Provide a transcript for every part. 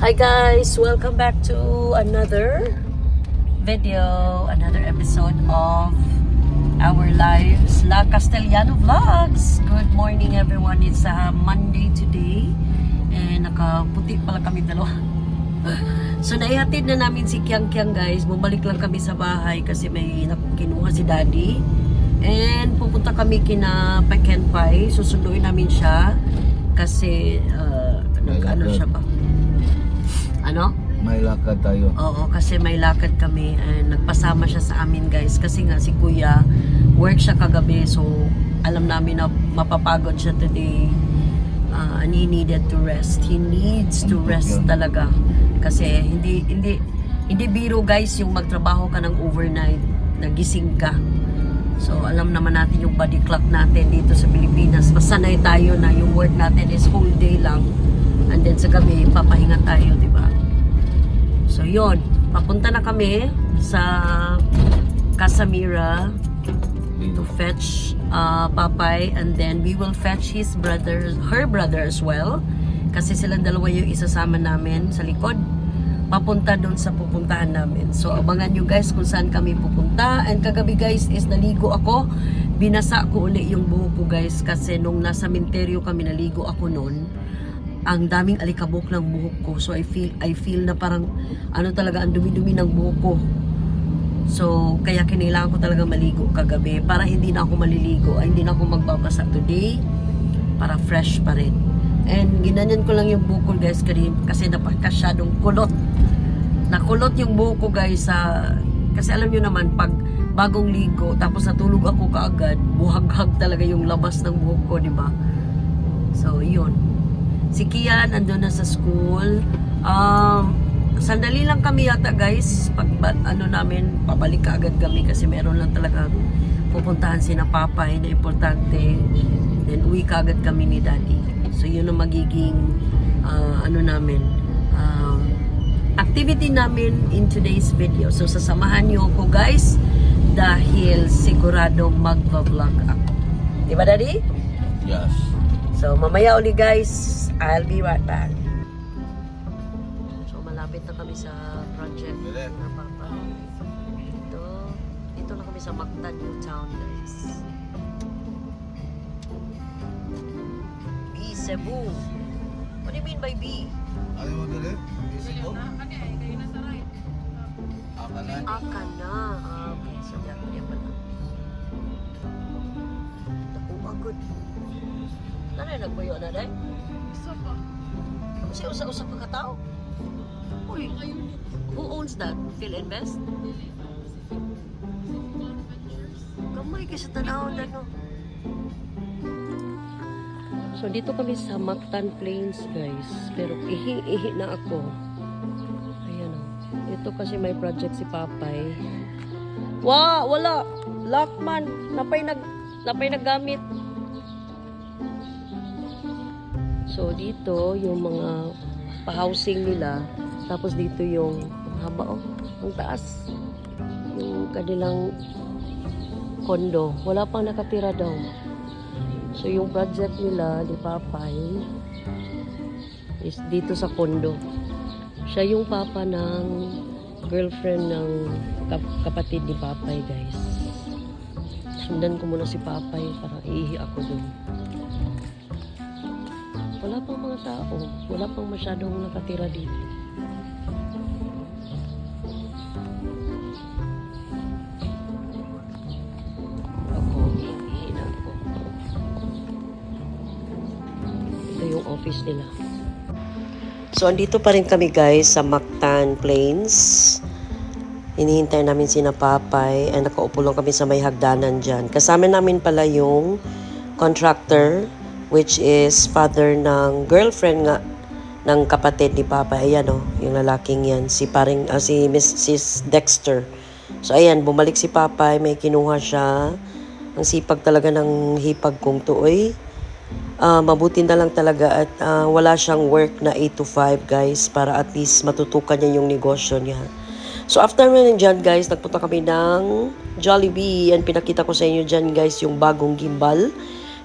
Hi guys, welcome back to another video, another episode of our lives La Castellano Vlogs. Good morning everyone. It's a Monday today and nakaputi pala kami dalawa. So naihatid na namin si Kyang Kyang guys. Bumalik lang kami sa bahay kasi may kinuha si Daddy. And pupunta kami kina Pecan Pie. Susunduin namin siya kasi uh, nag-ano siya ba? Ano? May lakad tayo. Oo, kasi may lakad kami and nagpasama siya sa amin guys kasi nga si kuya work siya kagabi so alam namin na mapapagod siya today uh, and he needed to rest. He needs to rest talaga kasi hindi hindi hindi biro guys yung magtrabaho ka ng overnight nagising ka. So alam naman natin yung body clock natin dito sa Pilipinas. Masanay tayo na yung work natin is whole day lang. Then sa gabi, papahinga tayo, di ba? So yon, papunta na kami sa Casamira to fetch uh, Papay and then we will fetch his brother, her brother as well. Kasi silang dalawa yung isasama namin sa likod. Papunta doon sa pupuntahan namin. So abangan nyo guys kung saan kami pupunta. And kagabi guys is naligo ako. Binasa ko uli yung buhok ko guys kasi nung nasa minteryo kami naligo ako noon ang daming alikabok ng buhok ko. So I feel I feel na parang ano talaga ang dumi-dumi ng buhok ko. So kaya kinailangan ko talaga maligo kagabi para hindi na ako maliligo, ay hindi na ako magbabasa today para fresh pa rin. And ginanyan ko lang yung buhok ko guys kasi, kasi napakasyadong kulot. Nakulot yung buhok ko guys sa kasi alam niyo naman pag bagong ligo tapos natulog ako kaagad, buhaghag talaga yung labas ng buhok ko, di ba? So, yun. Si Kian andun na sa school. Um, sandali lang kami yata guys. Pag ano namin, pabalik ka agad kami kasi meron lang talaga pupuntahan si na Papay na importante. Then uwi ka agad kami ni Daddy. So yun ang magiging ah, ano namin um, activity namin in today's video. So sasamahan niyo ako guys dahil sigurado magva-vlog ako. Di ba Daddy? Yes. So, mamaya uli guys, I'll be right back. So, malapit na kami sa project na papa. Dito, dito na kami sa Mactan, New Town guys. B, Cebu. What do you mean by B? Ano mo dali? Isip ko? Akanan. Aka na. Ah, okay. So, yan, yan pala. Naku, agad. Ano yung nagbayo na dahil? Isa pa. Kasi usa-usa ka katao. Uy, Ayun. who owns that? Phil Invest? Kamay kasi tanawon na no. So dito kami sa Mactan Plains guys. Pero ihi-ihi na ako. Ayan o. Ito kasi may project si Papay. Wa, wala. Lockman. Napay nag napay naggamit. So dito yung mga pa-housing nila. Tapos dito yung haba oh, ang taas. Yung kanilang kondo. Wala pang nakatira daw. So yung project nila ni Papay is dito sa kondo. Siya yung papa ng girlfriend ng kap- kapatid ni Papay guys. Sundan ko muna si Papay para iihi ako dun. Wala pang mga tao. Wala pang masyadong nakatira dito. Ako, ako. Ito yung office nila. So, andito pa rin kami guys sa Mactan Plains. Hinihintay namin si na Papay and nakaupo lang kami sa may hagdanan dyan. Kasama namin pala yung contractor which is father ng girlfriend nga ng kapatid ni Papa. Ayan o, yung lalaking yan. Si paring, ah, si Mrs. Dexter. So ayan, bumalik si Papa, may kinuha siya. Ang sipag talaga ng hipag kong tuoy. Ah, mabuti na lang talaga at ah, wala siyang work na 8 to 5 guys para at least matutukan niya yung negosyo niya. So after mo dyan guys, nagpunta kami ng Jollibee and pinakita ko sa inyo dyan guys yung bagong gimbal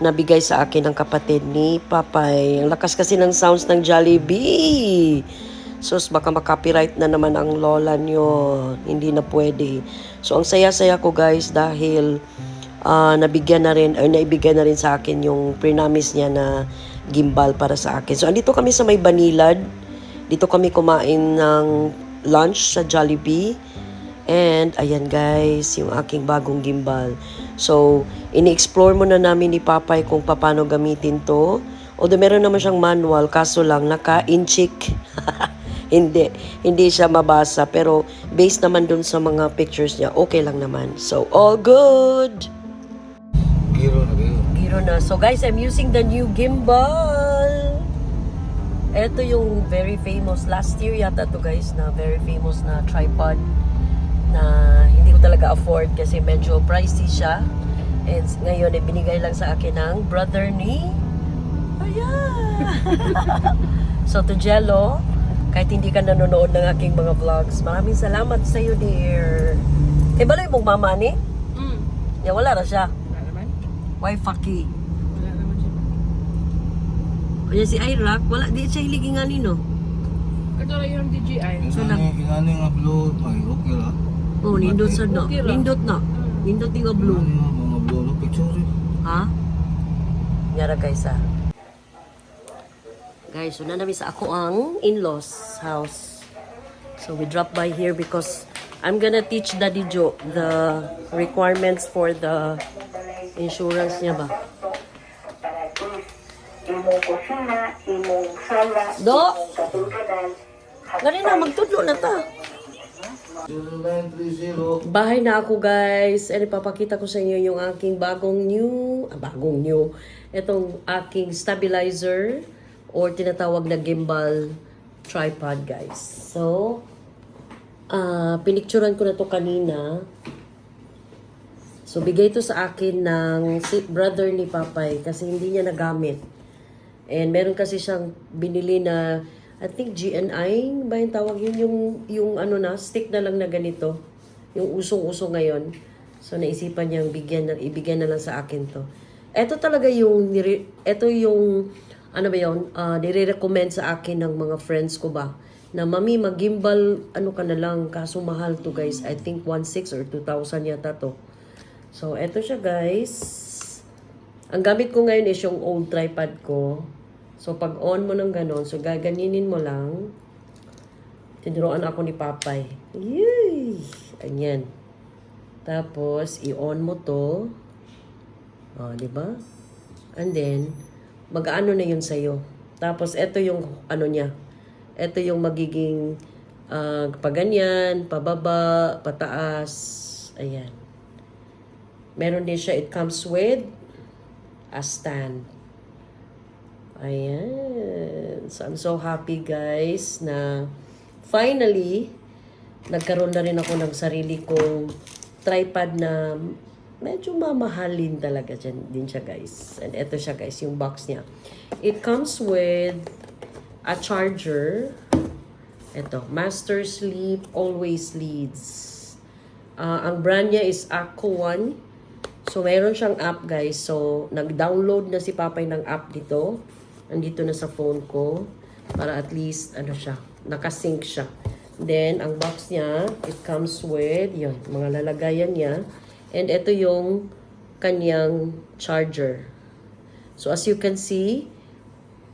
nabigay sa akin ng kapatid ni Papay. Ang lakas kasi ng sounds ng Jollibee. Sus, baka makopyright na naman ang lola nyo. Hindi na pwede. So, ang saya-saya ko guys dahil ah, nabigyan na rin, or naibigyan na rin sa akin yung pre-namis niya na gimbal para sa akin. So, andito kami sa may Banilad. Dito kami kumain ng lunch sa Jollibee. And, ayan guys, yung aking bagong gimbal. So, ini-explore muna namin ni Papay kung paano gamitin to. Although meron naman siyang manual, kaso lang naka-inchik. hindi, hindi siya mabasa. Pero, based naman dun sa mga pictures niya, okay lang naman. So, all good! Giro na giro. Giro na. So guys, I'm using the new gimbal. Ito yung very famous, last year yata to guys, na very famous na tripod na hindi ko talaga afford kasi medyo pricey siya. And ngayon, eh, binigay lang sa akin ng brother ni... Ayan! so to Jello, kahit hindi ka nanonood ng aking mga vlogs, maraming salamat sa iyo, dear. Eh, baloy mong mama ni? Mm. Ya, wala na siya. Wala naman. Why fucky? Wala naman siya. Kaya si Iraq, wala di siya hiligin nga nino. Ito lang yung DJI. Yung nag- nang inaning upload, may okay lah. Oh, nindot sa ra. Nindot na. Nindot nga blue. Inaning mga upload, no, picture eh. Ha? Nyara guys ha. Guys, una namin sa ako ang in-laws house. So we drop by here because I'm gonna teach Daddy Joe the requirements for the insurance niya ba. Do! Ganun na, magtudlo na ta. 0930. Bahay na ako guys. And ipapakita ko sa inyo yung aking bagong new, ah, bagong new, itong aking stabilizer or tinatawag na gimbal tripod guys. So, ah pinicturan ko na to kanina. So, bigay to sa akin ng si brother ni Papay kasi hindi niya nagamit. And meron kasi siyang binili na I think GNI ba yung tawag yun yung yung ano na stick na lang na ganito. Yung usong-uso ngayon. So naisipan niyang bigyan na ibigyan na lang sa akin to. Ito talaga yung ito yung ano ba yun, uh, nire-recommend sa akin ng mga friends ko ba na mami mag-gimbal ano ka na lang kaso mahal to guys. I think 1.6 or 2,000 yata to. So eto siya guys. Ang gamit ko ngayon is yung old tripod ko. So, pag on mo ng ganon, so gaganinin mo lang. Tinuruan ako ni Papay. Yay! Ayan. Tapos, i-on mo to. O, di ba? And then, mag-ano na yun sa'yo. Tapos, ito yung ano niya. Ito yung magiging uh, paganyan, pababa, pataas. Ayan. Meron din siya, it comes with a stand. Ayan. So, I'm so happy guys na finally, nagkaroon na rin ako ng sarili kong tripod na medyo mamahalin talaga dyan, din siya guys. And ito siya guys, yung box niya. It comes with a charger. Ito, Master Sleep Always Leads. Ah, ang brand niya is Aqua One. So, mayroon siyang app, guys. So, nag-download na si Papay ng app dito. Nandito na sa phone ko. Para at least, ano siya, nakasync siya. Then, ang box niya, it comes with, yun, mga lalagayan niya. And ito yung kanyang charger. So, as you can see,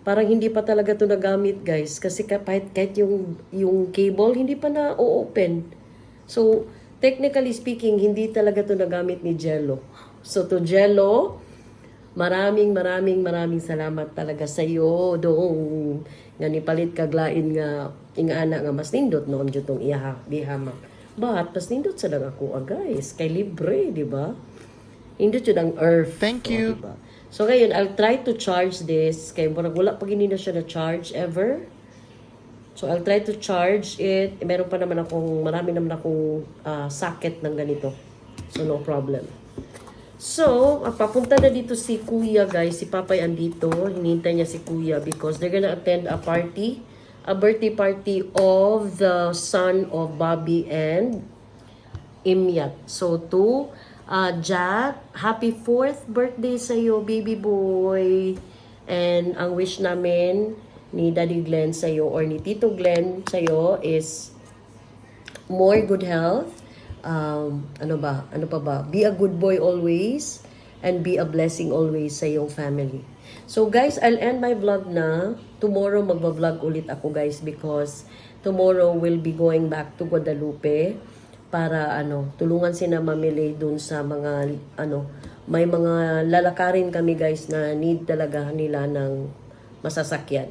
parang hindi pa talaga to nagamit, guys. Kasi kahit, kahit yung, yung cable, hindi pa na-open. So, technically speaking, hindi talaga to nagamit ni Jello. So, to Jello, maraming maraming maraming salamat talaga sa iyo dong nga nipalit kaglain nga ingana nga mas nindot noon jud tong iha bihama. But mas nindot sa lang ako ah, guys kay libre, di ba? Nindot jud ang earth. Thank Oh, you. diba? So ngayon, I'll try to charge this kay murag wala pa gini na siya na charge ever. So I'll try to charge it. Meron pa naman akong, marami naman akong ah, socket ng ganito. So no problem. So, papunta na dito si Kuya guys. Si Papay andito. Hinihintay niya si Kuya because they're gonna attend a party. A birthday party of the son of Bobby and Imyat. So, to uh, Jack, happy fourth birthday sa iyo, baby boy. And ang wish namin ni Daddy Glenn sa'yo or ni Tito Glenn sa'yo is more good health. Um, ano ba? Ano pa ba? Be a good boy always and be a blessing always sa iyong family. So guys, I'll end my vlog na. Tomorrow magba-vlog ulit ako guys because tomorrow we'll be going back to Guadalupe para ano, tulungan sina mamili dun sa mga ano, may mga lalakarin kami guys na need talaga nila ng masasakyan.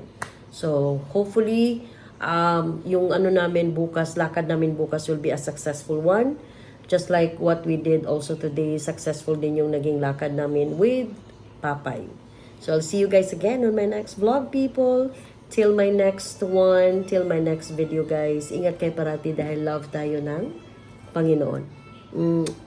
So, hopefully, um, yung ano namin bukas, lakad namin bukas will be a successful one. Just like what we did also today, successful din yung naging lakad namin with Papay. So, I'll see you guys again on my next vlog, people. Till my next one, till my next video, guys. Ingat kayo parati dahil love tayo ng Panginoon. Mm.